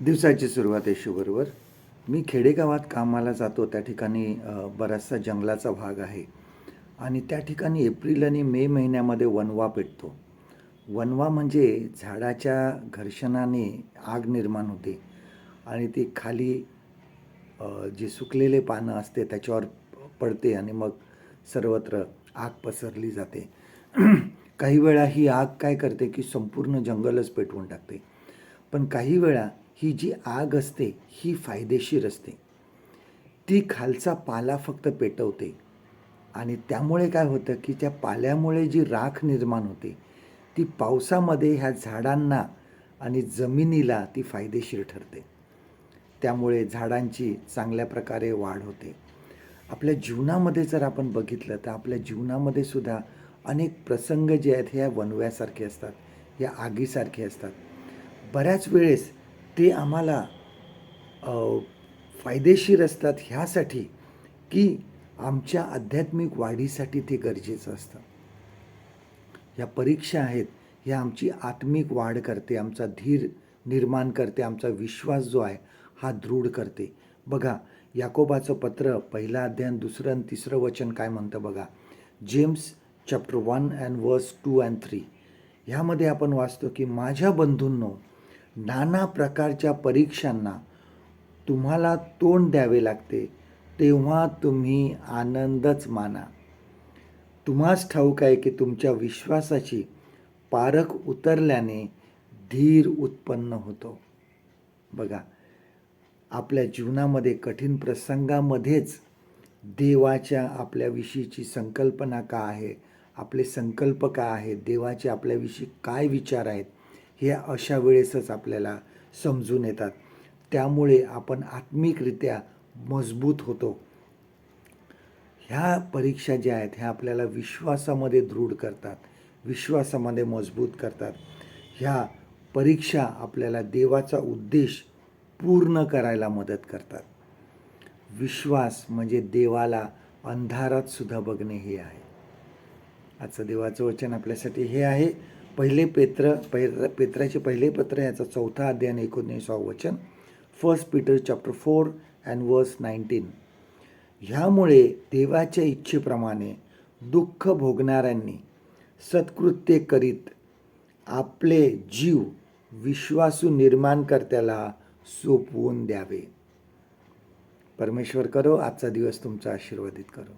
दिवसाची सुरुवात आहे मी खेडेगावात कामाला जातो त्या ठिकाणी बराचसा जंगलाचा भाग आहे. आणि त्या ठिकाणी एप्रिल आणि मे महिन्यामध्ये वनवा पेटतो. वनवा म्हणजे झाडाच्या घर्षणाने आग निर्माण होते. आणि ती खाली जे सुकलेले पानं असते त्याच्यावर पडते आणि मग सर्वत्र आग पसरली जाते. काही वेळा ही आग काय करते की संपूर्ण जंगलच पेटवून टाकते. पण काही वेळा ही जी आग असते ही फायदेशीर असते. ती खालचा पाला फक्त पेटवते. आणि त्यामुळे काय होतं की त्या पाल्यामुळे जी राख निर्माण होते ती पावसामध्ये ह्या झाडांना आणि जमिनीला ती फायदेशीर ठरते. त्यामुळे झाडांची चांगल्या प्रकारे वाढ होते. आपल्या जीवनामध्ये जर आपण बघितलं तर आपल्या जीवनामध्ये सुद्धा अनेक प्रसंग जे आहेत हे या वनव्यासारखे असतात या आगीसारखे असतात. बऱ्याच वेळेस ते आम्हाला फायदेशीर असतात ह्यासाठी की आमच्या आध्यात्मिक वाढीसाठी ते गरजेचं असतं. ह्या परीक्षा आहेत ह्या आमची आत्मिक वाढ करते आमचा धीर निर्माण करते आमचा विश्वास जो आहे हा दृढ करते. बघा याकोबाचं पत्र पहिला अध्ययन दुसरं आणि तिसरं वचन काय म्हणतं बघा? James chapter one and verse two and three. ह्यामध्ये आपण वाचतो की माझ्या बंधूंनो नाना प्रकारच्या परीक्षांना तुम्हाला तोंड द्यावे लागते तेव्हा तुम्ही आनंदच माना. तुम्हाच ठाऊक आहे की तुमच्या विश्वासाची पारख उतरल्याने धीर उत्पन्न होतो. बघा आपल्या जीवनामध्ये कठीण प्रसंगामध्येच देवाच्या आपल्याविषयीची संकल्पना का आहे आपले संकल्प का आहेत देवाचे आपल्याविषयी काय विचार आहेत हे अशा वेळेसच आपल्याला समजून येतात. त्यामुळे आपण आत्मिकरित्या मजबूत होतो. ह्या परीक्षा ज्या आहेत ह्या आपल्याला विश्वासामध्ये दृढ करतात विश्वासामध्ये मजबूत करतात. ह्या परीक्षा आपल्याला देवाचा उद्देश पूर्ण करायला मदत करतात. विश्वास म्हणजे देवाला अंधारात सुद्धा बघणे हे आहे. आजचं देवाचं वचन आपल्यासाठी हे आहे. पहिले पेत्र पैर पेत्राचे पहिले पत्र याचा चौथा अध्याय आणि एकोणीसावं वचन. First Peter chapter four and verse nineteen ह्यामुळे देवाच्या इच्छेप्रमाणे दुःख भोगणाऱ्यांनी सत्कृत्य करीत आपले जीव विश्वासू निर्माणकर्त्याला सोपवून द्यावे. परमेश्वर करो आजचा दिवस तुमचा आशीर्वादित करो.